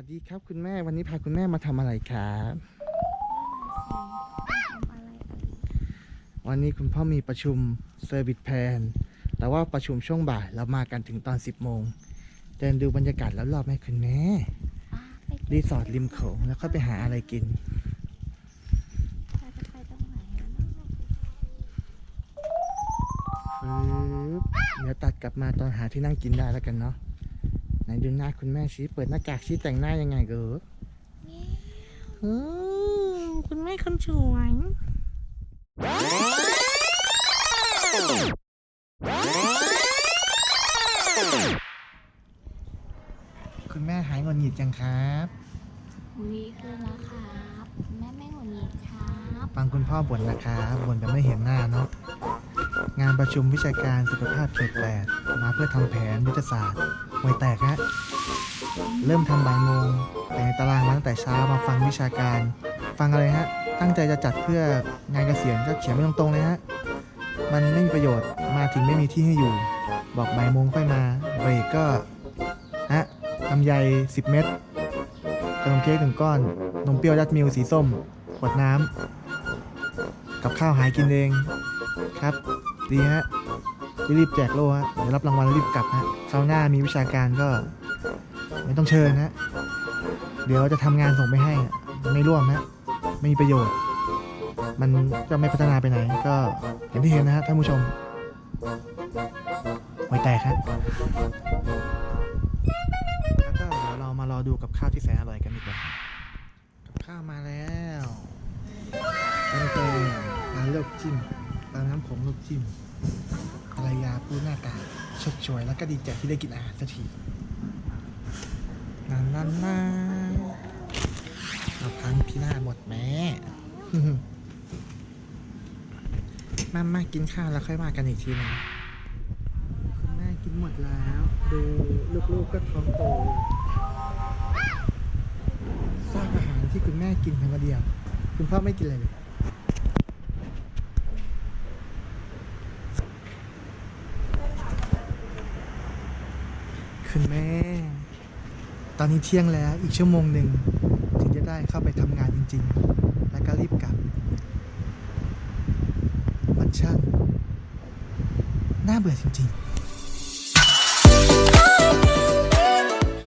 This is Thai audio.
ครับคุณแม่วันนี้พาคุณแม่มาทำอะไรครับวันนี้คุณพ่อมีประชุมเซอร์วิสแพนแต่ว่าประชุมช่วงบ่ายเรามากันถึงตอน 10 โมง เดินดูบรรยากาศแล้วรอบๆให้คุณแม่รีสอร์ทริมโขงแล้วค่อยไปหาอะไรกินจะไปตรงไหนอะเนาะปึ๊บเดี๋ยวตัดกลับมาตอนหาที่นั่งกินได้แล้วกันเนาะไห นดูหน้าคุณแม่ชี้เปิดหน้ากากชี้แต่งหน้ายังไงเก๋อืมคุณแม่คนสวยคุณแม่หายงอนหงิดยังครับดีขึ้นแล้วครับแม่ไม่หงุดหงิดครับฟังคุณพ่อบ่นนะครับบ่นแต่ไม่เห็นหน้าเนาะงานประชุมวิชาการสุขภาพเขตแปดมาเพื่อทำแผนยุทธศาสตร์ ห่วยแตกฮะ เริ่มทำบ่ายโมง แต่ในตารางมาตั้งแต่เช้ามาฟังวิชาการ ฟังอะไรฮะ ตั้งใจจะจัดเพื่องานเกษียณก็เขียนไม่ตรงๆเลยฮะ มันไม่มีประโยชน์ มาถึงไม่มีที่ให้อยู่ บอกบ่ายโมงค่อยมา เบรกก็ฮะลำไย10 เม็ดขนมเค้กหนึ่งก้อน นมเปรี้ยวดัดมิลสีส้ม ขวดน้ำ กับข้าวหายกินเอง ครับ ดีฮะ รีบแจกโล่ฮะเดี๋ยวรับรางวัลแล้วรีบกลับฮะคราวหน้ามีวิชาการก็ ไม่ต้องเชิญฮะเดี๋ยวจะทำงานส่งไปให้ไม่ร่วมฮะไม่มีประโยชน์ มันก็ไม่พัฒนาไปไหน ก็อย่างที่เห็นนะฮะท่านผู้ชมหวยแตกฮะแล้วก็เดี๋ยวเรามารอดูกับข้าวที่แสนอร่อยกันดีกว่ากับข้าวมาแล้วแล้วก็ร้านลูกจิ้มร้าน้ำผงลูกจิ้ม รรยาปูดหน้ากาชดชวยแล้วก็ดีใจที่ได้กินอาหารสักทีนั่นนั่นนั่นเอาพังพี่หน้าหมดแม่มามากินข้าวแล้วค่อยมากันอีกทีนึงคุณแม่กินหมดแล้ว ดูลูกๆก็ท้องโตซากอาหารที่คุณแม่กินทั้งวันเดียว คุณพ่อไม่กินอะไรเลย คุณแม่ ตอนนี้เที่ยงแล้วอีกชั่วโมงหนึ่งถึงจะได้เข้าไปทำงานจริง ๆ แล้วก็รีบกลับ มันช่างน่าเบื่อจริง ๆ